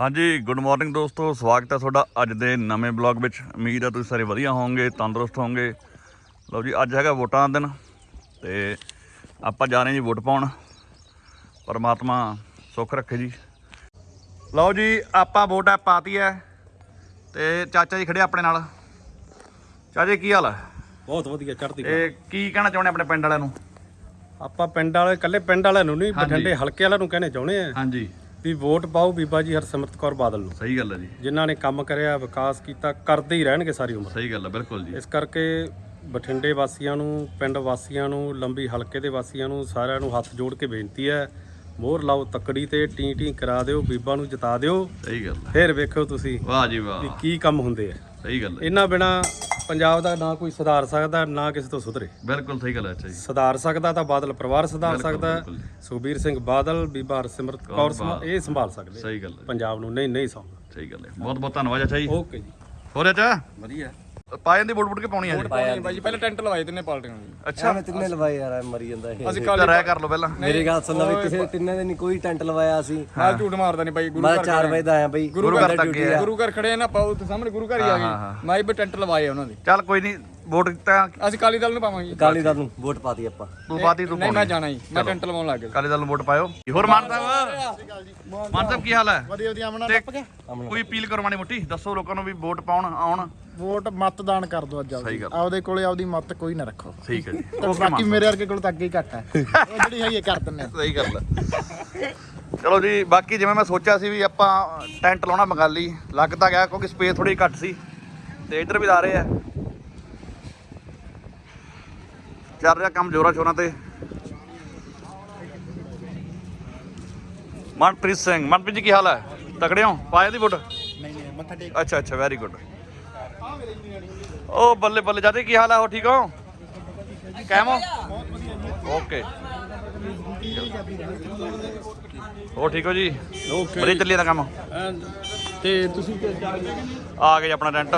ਹਾਂਜੀ good morning ਦੋਸਤੋ ਸਵਾਗਤ ਹੈ ਤੁਹਾਡਾ ਅੱਜ ਦੇ ਨਵੇਂ ਬਲੌਗ ਵਿੱਚ। ਉਮੀਦ ਹੈ ਤੁਸੀਂ ਸਾਰੇ ਵਧੀਆ ਹੋਵੋਗੇ ਤੰਦਰੁਸਤ ਹੋਵੋਗੇ। ਲਓ ਜੀ ਅੱਜ ਹੈਗਾ ਵੋਟਾਂ ਦਾ ਦਿਨ ਤੇ ਆਪਾਂ ਜਾ ਰਹੇ ਜੀ ਵੋਟ ਪਾਉਣ। ਪਰਮਾਤਮਾ ਸੁੱਖ ਰੱਖੇ ਜੀ। ਲਓ ਜੀ ਆਪਾਂ ਵੋਟ ਆ ਪਾਤੀ ਹੈ ਤੇ ਚਾਚਾ ਜੀ ਖੜੇ ਆਪਣੇ ਨਾਲ। ਚਾਚਾ ਕੀ ਹਾਲ ਹੈ? ਬਹੁਤ ਵਧੀਆ ਚੜ੍ਹਦੀ ਕਲਾ। ਇਹ ਕੀ ਕਹਿਣਾ ਚਾਹੁੰਦੇ ਆਪਣੇ ਪਿੰਡ ਵਾਲਿਆਂ ਨੂੰ? ਆਪਾਂ ਪਿੰਡ ਵਾਲੇ ਇਕੱਲੇ ਪਿੰਡ ਵਾਲਿਆਂ ਨੂੰ ਨਹੀਂ। ਬਠਿੰਡੇ ਹਲਕੇ ਵਾਲਿਆਂ ਨੂੰ ਕਹਿਣੇ ਚਾਹੁੰਦੇ ਆ। ਹਾਂਜੀ। ਵੀ ਵੋਟ ਪਾਓ ਬੀਬਾ ਜੀ ਹਰਸਿਮਰਤ ਕੌਰ ਬਾਦਲ ਨੂੰ। ਸਹੀ ਗੱਲ ਹੈ ਜੀ। ਜਿਨ੍ਹਾਂ ਨੇ ਕੰਮ ਕਰਿਆ ਵਿਕਾਸ ਕੀਤਾ ਕਰਦੇ ਹੀ ਰਹਿਣਗੇ ਸਾਰੀ ਉਮਰ। ਸਹੀ ਗੱਲ ਹੈ ਬਿਲਕੁਲ ਜੀ। ਇਸ ਕਰਕੇ ਬਠਿੰਡੇ ਵਾਸੀਆਂ ਨੂੰ ਪਿੰਡ ਵਾਸੀਆਂ ਨੂੰ ਲੰਬੀ ਹਲਕੇ ਦੇ ਵਾਸੀਆਂ ਨੂੰ ਸਾਰਿਆਂ ਨੂੰ ਹੱਥ ਜੋੜ ਕੇ ਬੇਨਤੀ ਹੈ ਮੋਹਰ ਲਾਓ ਤੱਕੜੀ ਤੇ ਟੀ ਟੀ ਕਰਾ ਦਿਓ ਬੀਬਾ ਨੂੰ ਜਿਤਾ ਦਿਓ। ਸਹੀ ਗੱਲ ਹੈ। ਫਿਰ ਵੇਖੋ ਤੁਸੀਂ ਵਾਹ ਜੀ ਵਾਹ। ਵੀ ਕੀ ਕੰਮ ਹੁੰਦੇ ਆ। ਸਹੀ ਗੱਲ ਹੈ। ਇਹਨਾਂ ਬਿਨਾ ਪੰਜਾਬ ਦਾ ਨਾ ਕੋਈ ਸੁਧਾਰ ਸਕਦਾ ਨਾ ਕਿਸੇ ਤੋਂ ਸੁਧਰੇ। ਬਿਲਕੁਲ ਸਹੀ ਗੱਲ ਹੈ ਅੱਛਾ ਜੀ। ਸੁਧਾਰ ਸਕਦਾ ਤਾਂ ਬਾਦਲ ਪਰਿਵਾਰ ਸੁਧਾਰ ਬਿਲਕੁਲ, ਸਕਦਾ। ਬਿਲਕੁਲ। ਸੁਖਬੀਰ ਸਿੰਘ ਬਾਦਲ ਬੀਬਾ ਹਰਸਿਮਰਤ ਕੌਰ ਸਮਾ- ਇਹ ਸੰਭਾਲ ਸਕਦੇ ਸਹੀ ਗੱਲ ਹੈ। ਪੰਜਾਬ ਨੂੰ ਨਹੀਂ ਨਹੀਂ ਸੰਭਾਲ ਸਹੀ ਗੱਲ ਹੈ। ਬਹੁਤ ਬਹੁਤ ਧੰਨਵਾਦ ਅੱਛਾ ਜੀ। ਓਕੇ ਜੀ। ਹੋਰ ਅੱਛਾ। ਵਧੀਆ। ਪਾ ਜਾਂਦੀ ਵੋਟ ਵੋਟ ਕੇ ਪਾਉਣੀ ਹੈ ਜੀ? ਬਾਈ ਪਹਿਲਾਂ ਟੈਂਟ ਲਵਾਏ ਤਿੰਨੇ ਪਾਰਟੀਆਂ ਨੇ ਅੱਛਾ। ਮੈਂ ਤਿੰਨੇ ਲਵਾਏ ਯਾਰ ਐ ਮਰੀ ਜਾਂਦਾ ਇਹ। ਅਸੀਂ ਤਾਂ ਰਹਿ ਕਰ ਲਓ ਪਹਿਲਾਂ। ਮੇਰੀ ਗੱਲ ਸੁਣ ਲਵੇ ਕਿਸੇ ਤਿੰਨੇ ਦੇ ਨਹੀਂ ਕੋਈ ਟੈਂਟ ਲਵਾਇਆ ਸੀ। ਮੈਂ ਝੂਠ ਮਾਰਦਾ ਨਹੀਂ ਬਾਈ ਗੁਰੂ ਮੈਂ ਘਰ 4 ਵਜੇ ਦਾ ਆਇਆ ਬਈ। ਗੁਰੂ ਘਰ ਤੱਕ ਗਿਆ ਗੁਰੂ ਘਰ ਖੜੇ ਆ ਨਾ ਪਾਉ ਤੇ ਸਾਹਮਣੇ ਗੁਰੂ ਘਰ ਹੀ ਆ ਗਏ। ਮੈਂ ਵੀ ਟੈਂਟ ਲਵਾਏ ਆ ਉਹਨਾਂ ਦੇ। ਚੱਲ ਕੋਈ ਨਹੀਂ ਵੋਟ ਤਾਂ ਅਸੀਂ ਕਾਲੀ ਦਲ ਨੂੰ ਪਾਵਾਂਗੇ ਕਾਲੀ ਦਲ ਨੂੰ ਵੋਟ ਪਾਤੀ ਆਪਾਂ। ਤੂੰ ਪਾਤੀ ਤੂੰ ਨਹੀਂ ਪਾਉਣੀ। ਮੈਂ ਜਾਣਾ ਜੀ। ਮੈਂ ਟੈਂਟ ਲਵਾਉਣ ਲੱਗ ਗਿਆ। ਕਾਲੇ ਦਲ ਨੂੰ ਵੋਟ ਪਾਇਓ। ਹੋਰ ਮਾਨ ਸਾਹਿਬ? ਮਾਨ ਸਾਹਿਬ ਕੀ ਹਾਲ ਹੈ? ਵਧੀਆ ਵਧੀਆ ਅਮਨਾ ਤੇ ਕੋਈ ਅਪੀਲ ਕਰੋ ਮਾੜੀ ਮੋਟੀ। ਦੱਸੋ ਲੋਕਾਂ ਨੂੰ ਵੀ ਵੋਟ ਪਾਉਣ ਆਉਣ। ਵੋਟ ਮਤਦਾਨ ਕਰ ਦੋ ਅੱਜ ਸਹੀ ਆਪਦੀ। ਗੱਲ। ਆਪਦੇ ਕੋਲੇ ਆਪਦੀ ਮਤ ਕੋਈ ਨਾ ਰੱਖੋ। ਠੀਕ ਹੈ ਜੀ। ਤੇ ਓਕੇ ਬਾਕੀ ਮਾਨ ਮੇਰੇ ਵਰਗੇ ਕੋਲ ਤਾਂ ਅੱਗੇ ਹੀ ਘੱਟ ਹੈ। ਉਹ ਜਿਹੜੀ ਹੈਗੀ ਹੈ ਕਰ ਦਿੰਨੇ ਆ। ਸਹੀ ਗੱਲ ਹੈ। ਚਲੋ ਜੀ ਬਾਕੀ ਜਿਵੇਂ ਮੈਂ ਸੋਚਿਆ ਸੀ ਵੀ ਆਪਾਂ ਟੈਂਟ ਲਾਉਣਾ ਬੰਗਾਲੀ ਲੱਗ ਤਾਂ ਗਿਆ ਕਿਉਂਕਿ ਸਪੇਸ ਥੋੜੀ ਘੱਟ ਸੀ। ਤੇ ਇੱਧਰ ਵੀ ਲਾ ਰਹੇ ਆ। ਚੱਲ ਰਿਹਾ ਕੰਮ ਜੋਰਾਂ ਸ਼ੋਰਾਂ ਤੇ। ਮਨਪ੍ਰੀਤ ਸਿੰਘ ਮਨਪ੍ਰੀਤ ਜੀ ਕੀ ਹਾਲ ਹੈ? ਤਕੜੇ ਹੋ? ਪਾਏ ਦੀ ਵੋਟ? ਨਹੀਂ ਨਹੀਂ ਮੱਥਾ ਟੇਕ। ਅੱਛਾ ਅੱਛਾ ਵੈਰੀ ਗੁੱਡ ਉਹ ਬੱਲੇ ਬੱਲੇ ਜਾਦੇ ਕੀ ਹਾਲ ਹੈ? ਹੋ ਠੀਕ ਹੋ? ਕੈਮ ਹੋ? ਓਕੇ। ਹੋਰ ਠੀਕ ਹੋ ਜੀ? ਓਕੇ। ਵਧੀਆ ਚੱਲੀ ਜਾਂਦਾ ਕੰਮ। ਤੇ ਤੁਸੀਂ ਆ ਗਏ ਆਪਣਾ ਟੈਂਟ।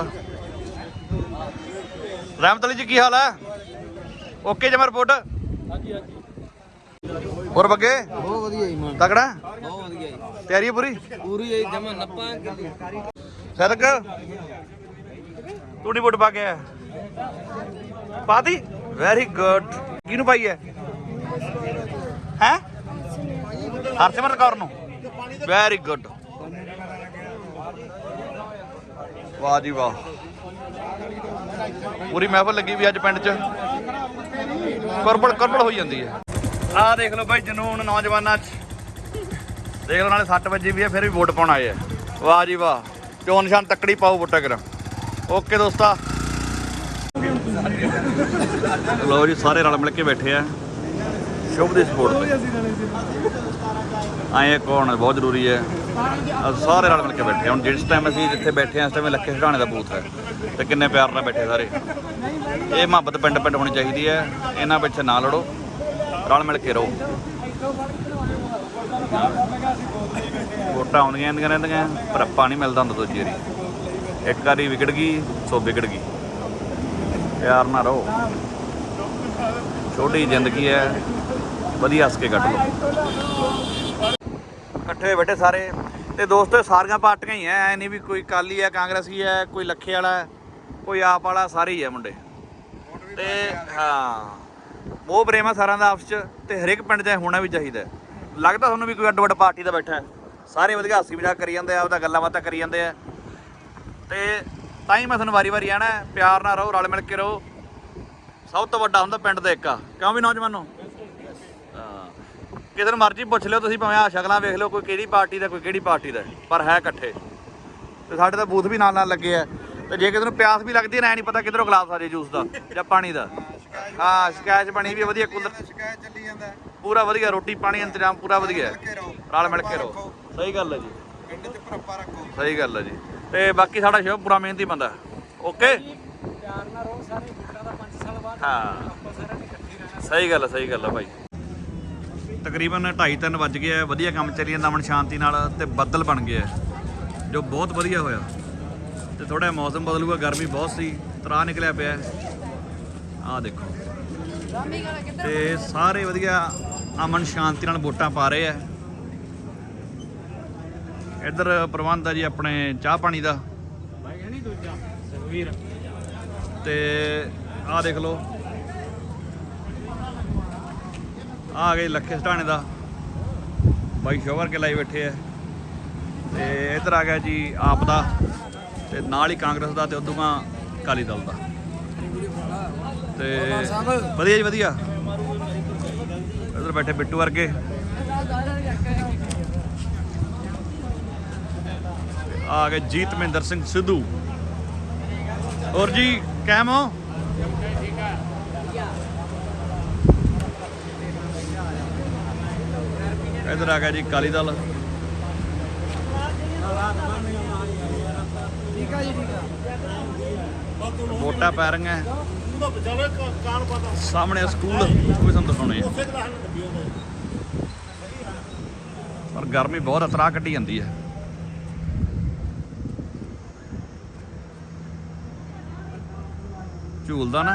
ਰਹਿਮਤ ਅਲੀ ਜੀ ਕੀ ਹਾਲ ਹੈ? ਓਕੇ ਜਮਾ ਰਿਪੋਰਟ। ਹਾਂਜੀ ਹਾਂਜੀ। ਹੋਰ ਬੱਗੇ? ਬਹੁਤ ਵਧੀਆ ਜੀ ਮਾਨ। ਤਕੜਾ? ਬਹੁਤ ਵਧੀਆ ਜੀ। ਤਿਆਰੀ ਹੈ ਪੂਰੀ? ਪੂਰੀ ਇਹ ਜਮਾ ਨੱਪਾਂ ਸਦਕ ਤੂੰ ਨੀ ਵੋਟ ਪਾ ਕੇ ਆਇਆ? ਪਾਤੀ? ਵੈਰੀ ਗੁੱਡ ਕਿਹਨੂੰ ਪਾਈ ਹੈ? ਹੈ? ਹਰਸਿਮਰਤ ਕੌਰ ਨੂੰ। ਵੈਰੀ ਗੁੱਡ ਵਾਹ ਜੀ ਵਾਹ। ਪੂਰੀ ਮਹਿਫਲ ਲੱਗੀ ਵੀ ਅੱਜ ਪਿੰਡ 'ਚ। ਕਰਬੜ ਕਰਬੜ ਹੋਈ ਜਾਂਦੀ ਹੈ। ਆਹ ਦੇਖ ਲਓ ਬਾਈ ਜਨੂਨ ਨੌਜਵਾਨਾਂ 'ਚ। ਦੇਖ ਲਓ ਨਾਲੇ 7 ਵਜੇ ਵੀ ਹੈ, ਫਿਰ ਵੀ ਵੋਟ ਪਾਉਣ ਆਏ ਆ। ਵਾਹ ਜੀ ਵਾਹ, ਚੋਣ ਨਿਸ਼ਾਨ ਤੱਕੜੀ ਪਾਓ ਵੋਟਾਂ ਕਰਾਂ। ਓਕੇ ਦੋਸਤਾ। ਲੋ ਜੀ, ਸਾਰੇ ਰਲ ਮਿਲ ਕੇ ਬੈਠੇ ਆ। ਸ਼ੁਭ ਦੀ ਸਪੋਰਟ ਤੇ। ਆਏ ਕੌਣ ਬਹੁਤ ਜ਼ਰੂਰੀ ਹੈ। ਸਾਰੇ ਰਲ ਮਿਲ ਕੇ ਬੈਠੇ ਆ। ਹੁਣ ਜਿਸ ਟਾਈਮ ਅਸੀਂ ਜਿੱਥੇ ਬੈਠੇ ਆ, ਇਸ ਟਾਈਮ ਲੱਖੇ ਹਟਾਣੇ ਦਾ ਬੂਥ ਹੈ। ਤੇ ਕਿੰਨੇ ਪਿਆਰ ਨਾਲ ਬੈਠੇ ਸਾਰੇ। ਇਹ ਮੁਹੱਬਤ ਪਿੰਡ ਪਿੰਡ ਹੋਣੀ ਚਾਹੀਦੀ ਹੈ। ਇਹਨਾਂ ਪਿੱਛੇ ਨਾ ਲੜੋ, ਰਲ ਮਿਲ ਕੇ ਰਹੋ। ਵੋਟਾਂ ਆਉਂਦੀਆਂ ਆਉਂਦੀਆਂ ਰਹਿੰਦੀਆਂ, ਪਰ ਆਪਾਂ ਨਹੀਂ ਮਿਲਦਾ ਹੁੰਦਾ ਦੂਜੀ ਵਾਰੀ। ਇੱਕ ਵਾਰੀ ਵਿਗੜ ਗਈ, ਸੋ ਵਿਗੜ ਗਈ। ਪਿਆਰ ਨਾਲ ਰਹੋ। ਛੋਟੀ ਜ਼ਿੰਦਗੀ ਹੈ, ਵਧੀਆ ਹੱਸ ਕੇ ਕੱਟ ਲਓ। ਇਕੱਠੇ ਹੋਏ ਬੈਠੇ ਸਾਰੇ। ਤੇ ਦੋਸਤੋ ਸਾਰੀਆਂ ਪਾਰਟੀਆਂ ਹੀ ਐ ਨਹੀਂ ਵੀ ਕੋਈ ਕਾਲੀ ਹੈ, ਕਾਂਗਰਸੀ ਹੈ, ਕੋਈ ਲੱਖੇ ਵਾਲਾ ਕੋਈ ਆਪ ਵਾਲਾ, ਸਾਰੇ ਹੀ ਹੈ ਮੁੰਡੇ। ਤੇ ਹਾਂ। ਉਹ ਪ੍ਰੇਮ ਆ ਸਾਰਿਆਂ ਦਾ ਆਪਸ ਚ ਤੇ ਹਰੇਕ ਪਿੰਡ 'ਚ ਹੋਣਾ ਵੀ ਚਾਹੀਦਾ ਲੱਗਦਾ ਤੁਹਾਨੂੰ ਵੀ ਕੋਈ ਅੱਡ ਵੱਡ ਪਾਰਟੀ ਦਾ ਬੈਠਾ ਹੈ। ਸਾਰੇ ਵਧੀਆ ਹਾਸੀ ਮਜ਼ਾਕ ਕਰੀ ਜਾਂਦੇ ਆ ਉਹਦਾ ਗੱਲਾਂ ਬਾਤਾਂ ਕਰੀ ਜਾਂਦੇ ਆ। ਤੇ ਤਾਂ ਹੀ ਮੈਂ ਤੁਹਾਨੂੰ ਵਾਰੀ-ਵਾਰੀ ਆਣਾ ਪਿਆਰ ਨਾਲ ਰਹੋ, ਰਲ ਮਿਲ ਕੇ ਰਹੋ। ਸਭ ਤੋਂ ਵੱਡਾ ਹੁੰਦਾ ਪਿੰਡ ਦਾ ਇੱਕ ਆ। ਕਿਉਂ ਵੀ ਨੌਜਵਾਨੋ? ਹਾਂ। ਕਿਸੇ ਨੂੰ ਮਰਜ਼ੀ ਪੁੱਛ ਲਿਓ, ਤੁਸੀਂ ਭਾਵੇਂ ਆ ਸ਼ਕਲਾਂ ਵੇਖ ਲਿਓ, ਕੋਈ ਕਿਹੜੀ ਪਾਰਟੀ ਦਾ, ਕੋਈ ਕਿਹੜੀ ਪਾਰਟੀ ਦਾ ਪਰ ਹੈ ਇਕੱਠੇ। ਤੇ ਸਾਡੇ ਤਾਂ ਬੂਥ ਵੀ ਨਾਲ ਨਾਲ ਲੱਗੇ ਆ। ਤੇ ਜੇ ਕਿਸੇ ਨੂੰ ਪਿਆਸ ਵੀ ਲੱਗਦੀ ਹੈ ਨਾ ਨਹੀਂ ਪਤਾ ਕਿਧਰੋਂ ਗਲਾਸ ਆ ਜੇ ਜੂਸ ਦਾ ਜਾਂ ਪਾਣੀ ਦਾ। ਹਾਂ ਸ਼ਿਕਾਇਤ ਬਣੀ ਵੀ ਵਧੀਆ ਕੂਲਰ ਸ਼ਿਕਾਇਤ ਚੱਲੀ ਜਾਂਦਾ। ਪੂਰਾ ਵਧੀਆ ਰੋਟੀ ਪਾਣੀ ਇੰਤਜ਼ਾਮ ਪੂਰਾ ਵਧੀਆ। ਹੈ ਰਲ ਮਿਲ ਕੇ ਰਹੋ। ਸਹੀ ਗੱਲ ਹੈ ਜੀ। ਪਿੰਡ 'ਚ ਭਰਪਾ ਰੱਖੋ। ਸਹੀ ਗੱਲ ਹੈ ਜੀ। ਤੇ ਬਾਕੀ ਸਾਡਾ ਸ਼ਿਵ ਪੂਰਾ ਮਿਹਨਤੀ ਬੰਦਾ। ਓਕੇ? ਪਿਆਰ ਨਾਲ ਰਹੋ ਸਾਰੇ ਵੋਟਾਂ ਦਾ 5 ਸਾਲ ਬਾਅਦ ਹਾਂ। ਆਪਾਂ ਸਾਰਿਆਂ ਨੇ ਇਕੱਠੇ ਰਹਿਣਾ। ਸਹੀ ਗੱਲ ਹੈ ਸਹੀ ਗੱਲ ਹੈ ਭਾਈ। ਤਕਰੀਬਨ 2:30 3 ਵੱਜ ਗਏ ਆ ਵਧੀਆ ਕੰਮ ਚੱਲੀ ਜਾਂਦਾ ਅਮਨ ਸ਼ਾਂਤੀ ਨਾਲ ਤੇ ਬੱਦਲ ਬਣ ਗਏ ਆ। ਜੋ ਬਹੁਤ ਵਧੀਆ ਹੋਇਆ। ਤੇ ਥੋੜਾ ਮੌਸਮ ਬਦਲੂਗਾ, ਗਰਮੀ ਬਹੁਤ ਸੀ ਤਰਾ ਨਿਕਲਿਆ ਪਿਆ ਆਹ ਦੇਖੋ। ਤੇ ਸਾਰੇ ਵਧੀਆ ਅਮਨ ਸ਼ਾਂਤੀ ਨਾਲ ਵੋਟਾਂ ਪਾ ਰਹੇ ਆ ਇੱਧਰ ਪ੍ਰਬੰਧ ਆ ਜੀ ਆਪਣੇ ਚਾਹ ਪਾਣੀ ਦਾ। ਤੇ ਆਹ ਦੇਖ ਲਓ। ਆਹ ਆ ਗਏ ਲੱਖੇ ਸਟਾਣੇ ਦਾ। ਬਾਈ ਸ਼ੋਵਰ ਕੇ ਲਾਈ ਬੈਠੇ ਆ ਤੇ ਇੱਧਰ ਆ ਗਿਆ ਜੀ ਆਪ ਦਾ। ਤੇ ਨਾਲ ਹੀ ਕਾਂਗਰਸ ਦਾ ਤੇ ਉਦੋਂ ਅਕਾਲੀ ਦਲ ਦਾ। ਤੇ ਵਧੀਆ ਜੀ ਵਧੀਆ। ਇੱਧਰ ਬੈਠੇ ਬਿੱਟੂ ਵਰਗੇ। ਆ ਗਏ ਜੀਤ ਮਹਿੰਦਰ ਸਿੰਘ ਸਿੱਧੂ। ਹੋਰ ਜੀ, ਕੈਮ ਹੋ? ਇੱਧਰ ਆ ਗਿਆ ਜੀ ਅਕਾਲੀ ਦਲ। ਵੋਟਾਂ ਪੈ ਰਹੀਆਂ ਸਾਹਮਣੇ ਸਕੂਲ, ਉਹ ਵੀ ਤੁਹਾਨੂੰ ਦਿਖਾਉਣੇ ਆ। ਪਰ ਗਰਮੀ ਬਹੁਤ ਅਤਰਾ ਕੱਢੀ ਜਾਂਦੀ ਹੈ ਝੂਲਦਾ ਨਾ।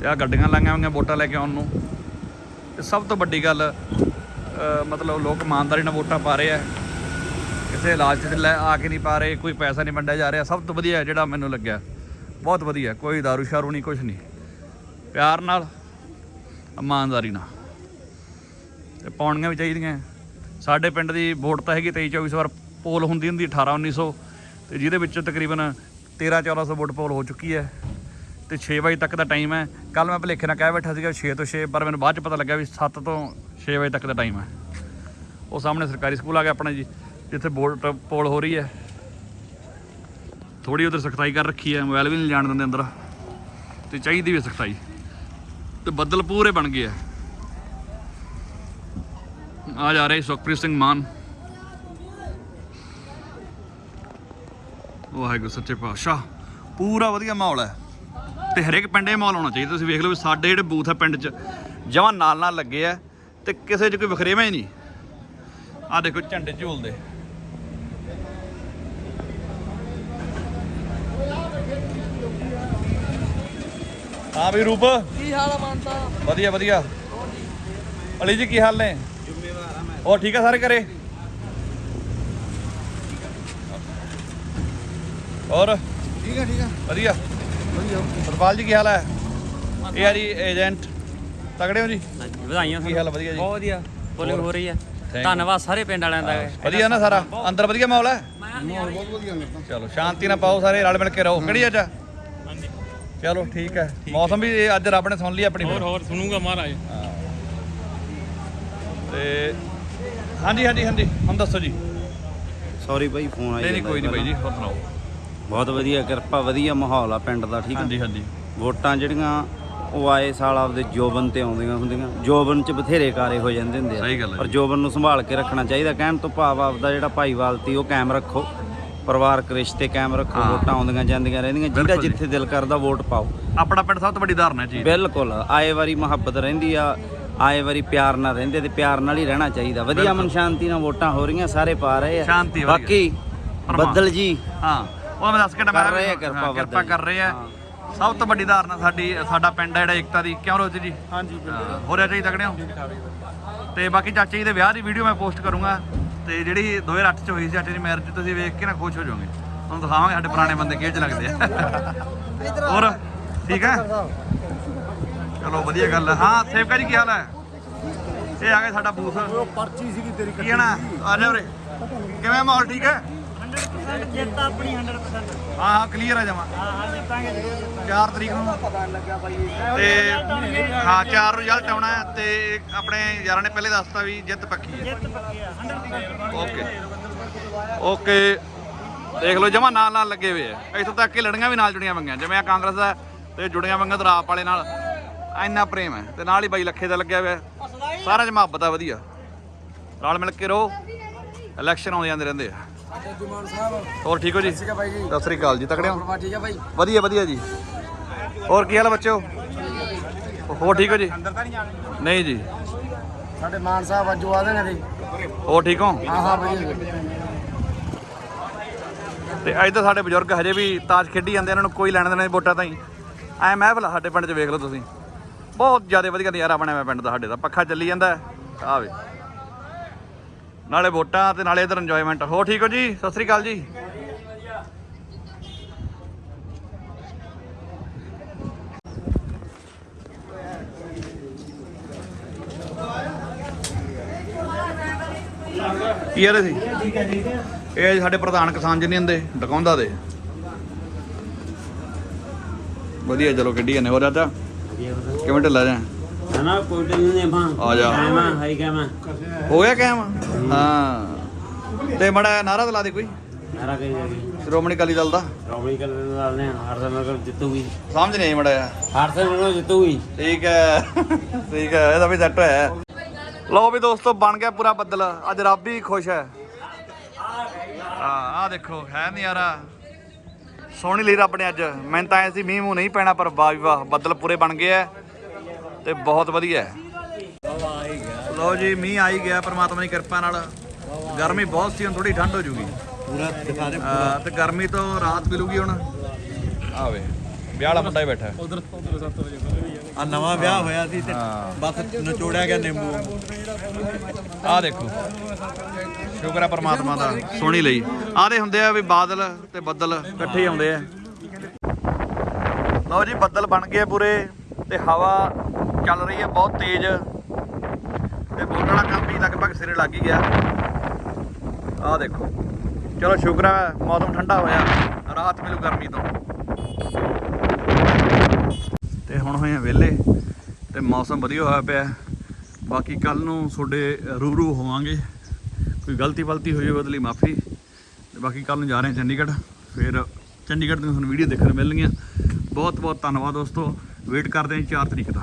ਤੇ ਆ ਗੱਡੀਆਂ ਲਾਈਆਂ ਹੋਈਆਂ ਵੋਟਾਂ ਲੈ ਕੇ ਆਉਣ ਨੂੰ। ਤੇ ਸਭ ਤੋਂ ਵੱਡੀ ਗੱਲ ਮਤਲਬ ਲੋਕ ਇਮਾਨਦਾਰੀ ਨਾਲ ਵੋਟਾਂ ਪਾ ਰਹੇ ਆ। ਕਿਸੇ ਇਲਾਜ ਚ ਲੈ ਆ ਕੇ ਨਹੀਂ ਪਾ ਰਹੇ, ਕੋਈ ਪੈਸਾ ਨਹੀਂ ਵੰਡਿਆ ਜਾ ਰਿਹਾ। ਸਭ ਤੋਂ ਵਧੀਆ ਜਿਹੜਾ ਮੈਨੂੰ ਲੱਗਿਆ, ਬਹੁਤ ਵਧੀਆ, ਕੋਈ ਦਾਰੂ ਸ਼ਾਰੂ ਨਹੀਂ ਕੁਝ ਨਹੀਂ। ਪਿਆਰ ਨਾਲ, ਇਮਾਨਦਾਰੀ ਨਾਲ। ਤੇ ਪਾਉਣੀਆਂ ਵੀ ਚਾਹੀਦੀਆਂ। ਸਾਡੇ ਪਿੰਡ ਦੀ ਵੋਟ ਤਾਂ ਹੈਗੀ 23 24 ਵਾਰ, ਪੋਲ ਹੁੰਦੀ ਹੁੰਦੀ 18 1900 ਤੇ ਜਿਹਦੇ ਵਿੱਚ ਤਕਰੀਬਨ 13 1400 ਵੋਟ ਪੋਲ ਹੋ ਚੁੱਕੀ ਹੈ। ਤੇ 6 ਵਜੇ ਤੱਕ ਦਾ ਟਾਈਮ ਹੈ। ਕੱਲ ਮੈਂ ਭੁਲੇਖੇ ਨਾਲ ਕਹਿ ਬੈਠਾ ਸੀਗਾ 6 ਤੋਂ 6 ਪਰ ਮੈਨੂੰ ਬਾਅਦ ਚ ਪਤਾ ਲੱਗਾ ਵੀ 7 ਤੋਂ 6 ਵਜੇ ਤੱਕ ਦਾ ਟਾਈਮ ਹੈ। ਉਹ ਸਾਹਮਣੇ ਸਰਕਾਰੀ ਸਕੂਲ ਆ ਗਿਆ ਆਪਣਾ ਜੀ, ਜਿੱਥੇ ਵੋਟ ਪੋਲ ਹੋ ਰਹੀ ਹੈ। ਥੋੜੀ ਉਧਰ ਸਖਤਾਈ ਕਰ ਰੱਖੀ ਹੈ ਮੋਬਾਈਲ ਵੀ ਨਹੀਂ ਜਾਣ ਦਿੰਦੇ ਅੰਦਰ। ਤੇ ਚਾਹੀਦੀ ਵੀ ਸਖਤਾਈ। ਤੇ ਬੱਦਲ ਪੂਰੇ ਬਣ ਗਏ ਆ ਆ ਜਾ ਰਹੇ ਸੁਖਪ੍ਰੀਤ ਸਿੰਘ ਮਾਨ। ਵਾਹਿਗੁਰੂ, ਸੱਚੇ ਪਾਤਸ਼ਾਹ। ਪੂਰਾ ਵਧੀਆ ਮਾਹੌਲ ਹੈ। ਤੇ ਹਰੇਕ ਪਿੰਡੇ ਮਾਹੌਲ ਹੋਣਾ ਚਾਹੀਦਾ। ਤੁਸੀਂ ਵੇਖ ਲਓ ਵੀ ਸਾਡੇ ਜਿਹੜੇ ਬੂਥ ਆ ਪਿੰਡ 'ਚ ਜਮਾਂ ਨਾਲ ਨਾਲ ਲੱਗੇ ਆ ਤੇ ਕਿਸੇ 'ਚ ਕੋਈ ਵਖਰੇਵਾ ਹੀ ਨਹੀਂ। ਆ ਦੇਖੋ ਝੰਡੇ ਝੂਲਦੇ। ਹਾਂ ਵੀ ਰੂਪ। ਕੀ ਹਾਲ ਆ ਮਾਨਤਾ ਵਧੀਆ ਵਧੀਆ। ਅਲੀ ਜੀ ਕੀ ਹਾਲ ਨੇ? ਜ਼ਿੰਮੇਵਾਰ ਆ ਮੈਂ ਹੋਰ ਠੀਕ ਆ ਸਾਰੇ ਘਰੇ? ਹੋਰ? ਠੀਕ ਹੈ ਠੀਕ ਹੈ ਵਧੀਆ। ਸਰਪਾਲ ਜੀ ਕੀ ਹਾਲ ਹੈ? ਇਹ ਆ ਜੀ ਏਜੰਟ। ਤਗੜੇ ਹੋ ਜੀ? ਹਾਂਜੀ ਵਧਾਈਆਂ ਕੀ ਹਾਲ ਆ? ਵਧੀਆ ਜੀ? ਬਹੁਤ ਵਧੀਆ। ਪੋਲਿੰਗ ਹੋ ਰਹੀ ਹੈ। You. ਧੰਨਵਾਦ ਸਾਰੇ ਪਿੰਡ ਵਾਲਿਆਂ ਦਾ। ਵਧੀਆ ਨਾ ਸਾਰਾ? ਅੰਦਰ ਵਧੀਆ ਮਾਹੌਲ ਹੈ? ਚਲੋ ਸ਼ਾਂਤੀ ਨਾਲ ਪਾਓ ਸਾਰੇ ਰਲ ਮਿਲ ਕੇ ਰਹੋ। ਕਿਹੜੀ ਅੱਜ? ਚਲੋ ਠੀਕ ਹੈ। ਮੌਸਮ ਵੀ ਇਹ ਅੱਜ ਰੱਬ ਨੇ ਸੁਣ ਲਈ ਆਪਣੀ। ਹੋਰ ਹੋਰ ਸੁਣੂਗਾ ਮਹਾਰਾਜ। ਤੇ ਹਾਂਜੀ ਹਾਂਜੀ ਹਾਂਜੀ। ਹੁਣ ਦੱਸੋ ਜੀ। ਸੌਰੀ ਬਾਈ ਫੋਨ ਆਈ ਨਹੀਂ ਕੋਈ ਨਹੀਂ ਬਾਈ ਜੀ। ਹੋਰ ਸੁਣਾਓ। ਬਹੁਤ ਵਧੀਆ ਕਿਰਪਾ ਵਧੀਆ ਮਾਹੌਲ ਆ ਪਿੰਡ ਦਾ ਠੀਕ ਆ? ਹਾਂਜੀ ਹਾਂਜੀ। ਵੋਟਾਂ ਜਿਹੜੀਆਂ ਉਹ ਆਏ ਸਾਲ ਆਪਦੇ ਜੋਬਨ ਤੇ ਆਉਂਦੀਆਂ ਹੁੰਦੀਆਂ। ਜੋਬਨ ਚ ਬਥੇਰੇ ਕਾਰੇ ਹੋ ਜਾਂਦੇ ਹੁੰਦੇ ਆ। ਸਹੀ ਗੱਲ ਹੈ ਪਰ। ਜੋਬਨ ਨੂੰ ਸੰਭਾਲ ਕੇ ਰੱਖਣਾ ਚਾਹੀਦਾ। ਕਹਿਣ ਤੋਂ ਭਾਵ ਆਪਦਾ ਜਿਹੜਾ ਭਾਈਵਾਲਤੀ ਉਹ ਕਾਇਮ ਰੱਖੋ। ਪਰਿਵਾਰਕ ਰਿਸ਼ਤੇ ਕਾਇਮ ਰੱਖੋ। ਵੋਟਾਂ ਆਉਂਦੀਆਂ ਜਾਂਦੀਆਂ ਰਹਿੰਦੀਆਂ। ਜਿਹਦਾ ਬਿਲਕੁਲ ਜੀ। ਜਿੱਥੇ ਦਿਲ ਕਰਦਾ ਵੋਟ ਪਾਓ। ਆਪਣਾ ਪਿੰਡ ਸਭ ਤੋਂ ਵੱਡੀ ਧਾਰਨਾ ਜੀ। ਬਿਲਕੁਲ। ਆਏ ਵਾਰੀ ਮੁਹੱਬਤ ਰਹਿੰਦੀ ਆ ਆਏ ਵਾਰੀ ਪਿਆਰ ਨਾਲ ਰਹਿੰਦੇ ਤੇ ਪਿਆਰ ਨਾਲ ਹੀ ਰਹਿਣਾ ਚਾਹੀਦਾ। ਵਧੀਆ। ਮਨ ਸ਼ਾਂਤੀ ਨਾਲ ਵੋਟਾਂ ਹੋ ਰਹੀਆਂ ਸਾਰੇ ਪਾ ਰਹੇ ਆ। ਸ਼ਾਂਤੀ ਵਧੀਆ। ਬਾਕੀ ਬੱਦਲ ਜੀ। ਹਾਂ। ਉਹ ਮੈਂ ਦੱਸ ਕੇ ਟਮਾ ਕਰ ਰਹੇ ਆ ਕਿਰਪਾ ਕਿਰਪਾ। ਕਰ ਰਹੇ ਆ। ਸਭ ਤੋਂ ਵੱਡੀ ਧਾਰਨਾ ਸਾਡੀ ਸਾਡਾ ਪਿੰਡ ਹੈ ਜਿਹੜਾ ਏਕਤਾ ਦੀ। ਕਿਉਂ ਰੋਜ ਜੀ? ਹਾਂਜੀ ਹੋ ਰਿਹਾ ਚਾਹੀਦਾ ਤਗੜੇ ਹੋ ਤੇ ਬਾਕੀ ਚਾਚੇ ਜੀ ਦੇ ਵਿਆਹ ਦੀ ਵੀਡੀਓ ਮੈਂ ਪੋਸਟ ਕਰੂੰਗਾ। ਤੇ ਜਿਹੜੀ 2008 ਚ ਹੋਈ ਸੀ ਚਾਚੇ ਦੀ ਮੈਰਿਜ ਤੁਸੀਂ ਵੇਖ ਕੇ ਨਾ ਖੁਸ਼ ਹੋ ਜਾਓਗੇ। ਤੁਹਾਨੂੰ ਦਿਖਾਵਾਂਗੇ ਸਾਡੇ ਪੁਰਾਣੇ ਬੰਦੇ ਕਿਹੜੇ ਚ ਲੱਗਦੇ ਆ। ਹੋਰ ਠੀਕ ਹੈ ਚਲੋ ਵਧੀਆ ਗੱਲ ਹੈ ਹਾਂ ਸੇਵਕਾ ਜੀ ਕੀ ਹਾਲ ਹੈ ਇਹ ਆ ਗਿਆ ਸਾਡਾ ਬੂਥ। ਉਹ ਪਰਚੀ ਸੀਗੀ ਤੇਰੀ ਕੀ ਹੈ ਨਾ? ਆ ਜਾ ਉਰੇ। ਕਿਵੇਂ ਮਾਹੌਲ? ਠੀਕ ਹੈ 100% ਜਿੱਤ ਆਪਣੀ 100% ਹਾਂ ਹਾਂ ਕਲੀਅਰ ਆ ਜਾਵਾਂ ਹਾਂ ਹਾਂ ਜਿੱਤਾਂਗੇ 4 ਤਰੀਕ ਨੂੰ। ਪਤਾ ਲੱਗਾ ਬਾਈ। ਤੇ ਹਾਂ 4 ਰਿਜ਼ਲਟ ਆਉਣਾ ਹੈ ਤੇ ਆਪਣੇ ਯਾਰਾਂ ਨੇ ਪਹਿਲੇ ਦੱਸਤਾ ਵੀ ਜਿੱਤ ਪੱਕੀ ਹੈ। ਜਿੱਤ ਪੱਕੀ ਹੈ 100% ਓਕੇ। ਓਕੇ। ਦੇਖ ਲਓ ਜਮਾ ਨਾਲ ਨਾਲ ਲੱਗੇ ਹੋਏ ਆ। ਇੱਥੋਂ ਤੱਕ ਕਿ ਲੜੀਆਂ ਵੀ ਨਾਲ ਜੁੜੀਆਂ ਵੰਗੀਆਂ ਜਿਵੇਂ ਆ ਕਾਂਗਰਸ ਦਾ ਤੇ ਜੁੜੀਆਂ ਵੰਗੀਆਂ ਤੇ ਆਪ ਵਾਲੇ ਨਾਲ ਇੰਨਾ ਪ੍ਰੇਮ ਹੈ। ਤੇ ਨਾਲ ਹੀ ਬਾਈ ਲੱਖੇ ਦਾ ਲੱਗਿਆ ਹੋਇਆ। ਸਾਰਿਆਂ 'ਚ ਮੁਹੱਬਤ ਆ ਵਧੀਆ। ਰਲ ਮਿਲ ਕੇ ਰਹੋ। ਇਲੈਕਸ਼ਨ ਆਉਂਦੇ ਜਾਂਦੇ ਰਹਿੰਦੇ ਆ। ਹੋਰ ਠੀਕ ਹੋ ਜੀ? ਸਤਿ ਸ੍ਰੀ ਅਕਾਲ ਜੀ। ਤਕੜੇ ਹੋ? ਠੀਕ ਆ ਬਾਈ? ਵਧੀਆ ਵਧੀਆ ਜੀ। ਹੋਰ ਕੀ ਹਾਲ ਹੈ ਬੱਚਿਓ? ਹੋਰ ਠੀਕ ਹੋ ਜੀ? ਨਹੀਂ ਜੀ। ਸਾਡੇ ਮਾਨ ਸਾਹਿਬ ਅੱਜ ਆ ਦੇਣੇ ਜੀ। ਹੋਰ ਠੀਕ ਹੋ? ਹਾਂ ਹਾਂ ਵਧੀਆ ਤੇ ਅੱਜ ਤਾਂ ਸਾਡੇ ਬਜ਼ੁਰਗ ਹਜੇ ਵੀ ਤਾਸ਼ ਖੇਡੀ ਜਾਂਦੇ ਇਹਨਾਂ ਨੂੰ ਕੋਈ ਲੈਣ ਦੇਣਾ ਨਹੀਂ ਵੋਟਾਂ ਤਾਂ ਹੀ ਐ ਮਹਿਫਲ ਸਾਡੇ ਪਿੰਡ 'ਚ ਵੇਖ ਲਓ ਤੁਸੀਂ। ਬਹੁਤ ਜ਼ਿਆਦਾ ਵਧੀਆ ਨਜ਼ਾਰਾ ਬਣਿਆ ਹੋਇਆ ਪਿੰਡ ਦਾ ਸਾਡੇ ਦਾ। ਪੱਖਾ ਚੱਲੀ ਜਾਂਦਾ ਆ ਵੇ। ਨਾਲੇ ਵੋਟਾਂ ਤੇ ਨਾਲੇ ਇਧਰ ਇੰਜੋਇਮੈਂਟ ਹੋ ਠੀਕ ਹੋ ਜੀ? ਸਤਿ ਸ੍ਰੀ ਅਕਾਲ ਜੀ। ਕੀ ਆ ਰਹੇ ਸੀ? ਇਹ ਸਾਡੇ ਪ੍ਰਧਾਨ ਕਿਸਾਨ ਯੂਨੀਅਨ ਦੇ ਡਕਾਉਂਦਾ ਦੇ। ਵਧੀਆ ਚਲੋ ਕੱਢੀ ਜਾਂਦੇ ਹੋਰ ਚਾਚਾ? ਕਿਵੇਂ ਢਿੱਲਾ ਜਾ ਨਾ ਕੋਈ ਨਹੀਂ ਆ ਜਾ। ਹੋ ਗਿਆ ਕਾਇਮ? ਹਾਂ। ਤੇ ਮੜਾ ਨਾਰਾ ਤਾਂ ਲਾ ਦੇ ਕੋਈ। ਨਾਰਾ ਕਹੀ ਜਾਗੀ ਸ਼੍ਰੋਮਣੀ ਅਕਾਲੀ ਦਲ ਦਾ। ਰੌਣੀ ਕਰ ਨਾਲ ਨੇ ਹਰ ਸਮੇਂ ਕਰ ਜਿੱਤੂਗੀ। ਸਮਝ ਨਹੀਂ ਮੜਾ ਹਰ ਸਮੇਂ ਨੂੰ ਜਿੱਤੂਗੀ। ਠੀਕ ਹੈ। ਠੀਕ ਹੈ ਇਹਦਾ ਵੀ ਸੈੱਟ ਹੋਇਆ ਹੈ। ਲਓ ਵੀ ਦੋਸਤੋ ਬਣ ਗਿਆ ਪੂਰਾ ਬੱਦਲ। ਅੱਜ ਰੱਬ ਹੀ ਖੁਸ਼ ਹੈ। ਹਾਂ ਆ ਦੇਖੋ ਹੈ ਨਜ਼ਾਰਾ। ਸੋਹਣੀ ਲਈ ਰੱਬ ਨੇ ਅੱਜ। ਮੈਂ ਤਾਂ ਐ ਸੀ ਮੀਂਹ ਮੂੰਹ ਨਹੀਂ ਪੈਣਾ ਪਰ ਵਾਹ ਵੀ ਵਾਹ ਬੱਦਲ ਪੂਰੇ ਬਣ ਗਏ ਐ ਤੇ ਬਹੁਤ ਵਧੀਆ ਹੈ। ਲਓ ਜੀ ਮੀਂਹ ਆ ਹੀ ਗਿਆ ਪ੍ਰਮਾਤਮਾ ਦੀ ਕਿਰਪਾ ਨਾਲ। ਗਰਮੀ ਬਹੁਤ ਸੀ ਹੁਣ ਥੋੜੀ ਠੰਡ ਹੋ ਜੂਗੀ। ਪੂਰਾ ਦਿਖਾ ਦੇ ਹਾਂ, ਤੇ ਗਰਮੀ ਤੋਂ ਰਾਹਤ ਮਿਲੂਗੀ ਹੁਣ। ਆਵੇ ਵਿਆਹ ਵਾਲਾ ਮੁੰਡਾ ਹੀ ਬੈਠਾ। ਹੈ। ਆ ਨਵਾਂ ਵਿਆਹ ਹੋਇਆ ਸੀ ਤੇ ਬਸ ਨਚੋੜਿਆ ਗਿਆ ਨਿੰਬੂ। ਆ ਦੇਖੋ ਸ਼ੁਕਰ ਹੈ ਪ੍ਰਮਾਤਮਾ ਦਾ। ਸੋਹਣੀ ਲਈ। ਆਦੇ ਹੁੰਦੇ ਆ ਵੀ ਬਾਦਲ ਤੇ ਬੱਦਲ ਇਕੱਠੇ ਆਉਂਦੇ ਆ। ਲਓ ਜੀ ਬੱਦਲ ਬਣ ਗਏ ਪੂਰੇ ਤੇ ਹਵਾ ਚੱਲ ਰਹੀ ਹੈ ਬਹੁਤ ਤੇਜ਼। ਕੰਮ ਸਿਰੇ ਲੱਗ ਹੀ ਗਿਆ। ਆਹ ਦੇਖੋ। ਚਲੋ, ਸ਼ੁਕਰ ਹੈ ਮੌਸਮ ਠੰਡਾ ਹੋਇਆ। ਰਾਤ ਮਿਲੂ ਗਰਮੀ ਤੋਂ। ਤੇ ਹੁਣ ਹੋਏ ਆ ਵਿਹਲੇ, ਤੇ ਮੌਸਮ ਵਧੀਆ ਹੋਇਆ ਪਿਆ। ਬਾਕੀ ਕੱਲ ਨੂੰ ਤੁਹਾਡੇ ਰੂਬਰੂ ਹੋਵਾਂਗੇ। ਕੋਈ ਗਲਤੀ ਫਲਤੀ ਹੋਈ ਹੋਵੇ ਉਹਦੇ ਲਈ ਮਾਫੀ। ਤੇ ਬਾਕੀ ਕੱਲ ਨੂੰ ਜਾ ਰਹੇ ਚੰਡੀਗੜ੍ਹ। ਫਿਰ ਚੰਡੀਗੜ੍ਹ ਤੋਂ ਤੁਹਾਨੂੰ ਵੀਡੀਓ ਦੇਖਣ ਨੂੰ ਮਿਲਣਗੀਆਂ। ਬਹੁਤ ਬਹੁਤ ਧੰਨਵਾਦ ਦੋਸਤੋ। ਵੇਟ ਕਰਦੇ ਹਾਂ 4 ਤਰੀਕ ਦਾ।